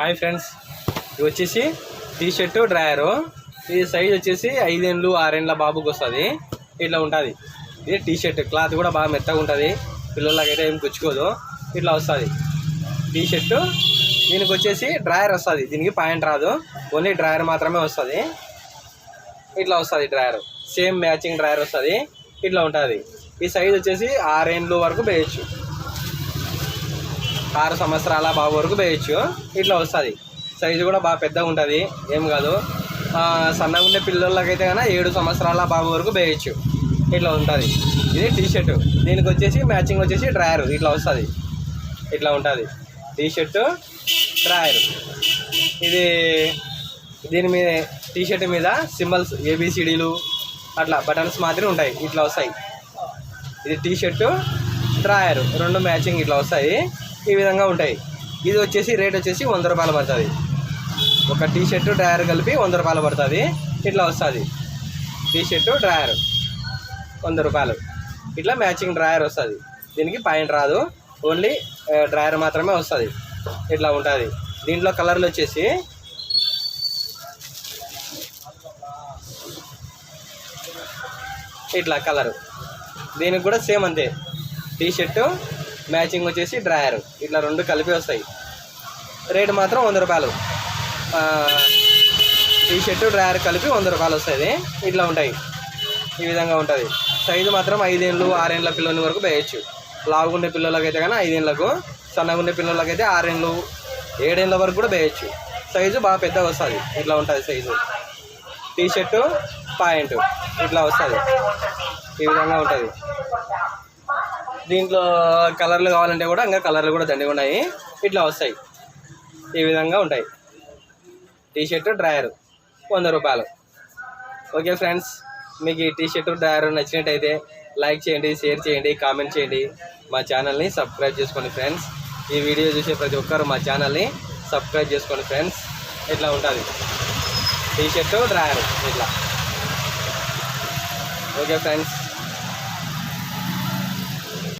Hi friends. ఇది వచ్చేసి T shirt drawer. ఇది సైజ్ వచ్చేసి ఐదేండ్లు ఆరేండ్ల బాబుకి వస్తుంది. ఇట్లా ఉంటుంది. ఇది టీ షర్ట్ క్లాత్ కూడా బాగా మెత్తగా ఉంటుంది. పిల్లలకైతే ఏం గుచ్చుకోదు ఇట్లా వస్తుంది. టీ షర్టు దీనికి వచ్చేసి డ్రాయర్ వస్తుంది. దీనికి పాయింట్ రాదు. ఓన్లీ డ్రాయర్ మాత్రమే వస్తుంది. ఇట్లా వస్తుంది డ్రాయర్. సేమ్ మ్యాచింగ్ డ్రాయర్ వస్తుంది. ఇట్లా ఉంటుంది. ఈ సైజ్ వచ్చేసి ఆరేండ్లు వరకు వేయచ్చు ఆరు సంవత్సరాల బాబు వరకు వేయచ్చు. ఇట్లా వస్తుంది. సైజు కూడా బాగా పెద్దగా ఉంటుంది. ఏం కాదు. సన్నగా ఉండే పిల్లలకైతే కన్నా ఏడు సంవత్సరాల బాబు వరకు వేయచ్చు. ఇట్లా ఉంటుంది. ఇది టీషర్టు. దీనికి వచ్చేసి మ్యాచింగ్ వచ్చేసి డ్రాయర్. ఇట్లా వస్తుంది. ఇట్లా ఉంటుంది. T shirt drawer. ఇది దీని మీద టీషర్ట్ మీద సింబల్స్ ఏబిసిడీలు అట్లా బటన్స్ మాత్రం ఉంటాయి. ఇట్లా వస్తాయి. ఇది టీ షర్టు డ్రాయర్. రెండు మ్యాచింగ్ ఇట్లా వస్తాయి. ఈ విధంగా ఉంటాయి. ఇది వచ్చేసి రేట్ వచ్చేసి వంద రూపాయలు పడుతుంది. ఒక టీ షర్టు డ్రయర్ కలిపి వంద రూపాయలు పడుతుంది. ఇట్లా వస్తుంది. టీ షర్టు డ్రయర్ వంద రూపాయలు. ఇట్లా మ్యాచింగ్ డ్రయర్ వస్తుంది. దీనికి పాయింట్ రాదు. ఓన్లీ డ్రయర్ మాత్రమే వస్తుంది. ఇట్లా ఉంటుంది. దీంట్లో కలర్లు వచ్చేసి ఇట్లా కలర్. దీనికి కూడా సేమ్ అంతే. టీ షర్టు మ్యాచింగ్ వచ్చేసి డ్రాయర్. ఇట్లా రెండు కలిపి వస్తాయి. రేటు మాత్రం వంద రూపాయలు. ఈ షర్టు డ్రాయర్ కలిపి వంద రూపాయలు వస్తుంది ఇట్లా ఉంటాయి. ఈ విధంగా ఉంటుంది. సైజు మాత్రం ఐదేళ్ళు ఆరేళ్ళ పిల్లల వరకు వేయచ్చు. లావుగుండే పిల్లలకైతే కానీ ఐదేళ్ళకు సన్నగుండే పిల్లలకైతే ఆరేళ్ళు ఏడేళ్ళ వరకు కూడా వేయచ్చు. సైజు బాగా పెద్దగా వస్తుంది. ఇట్లా ఉంటుంది సైజు. T shirt point. ఇట్లా వస్తుంది. ఈ విధంగా ఉంటుంది. దీంట్లో కలర్లు కావాలంటే కూడా ఇంకా కలర్లు కూడా దండిగా ఉన్నాయి. ఇట్లా వస్తాయి. ఈ విధంగా ఉంటాయి. టీషర్టు డ్రాయర్ వంద రూపాయలు. ఓకే ఫ్రెండ్స్ మీకు ఈ టీషర్టు డ్రాయర్ నచ్చినట్టయితే లైక్ చేయండి షేర్ చేయండి కామెంట్ చేయండి. మా ఛానల్ని సబ్స్క్రైబ్ చేసుకోండి ఫ్రెండ్స్ ఈ వీడియో చూసే ప్రతి ఒక్కరు మా ఛానల్ని సబ్స్క్రైబ్ చేసుకోండి ఫ్రెండ్స్ ఇట్లా ఉంటుంది? టీషర్టు డ్రాయర్ ఇట్లా. Okay friends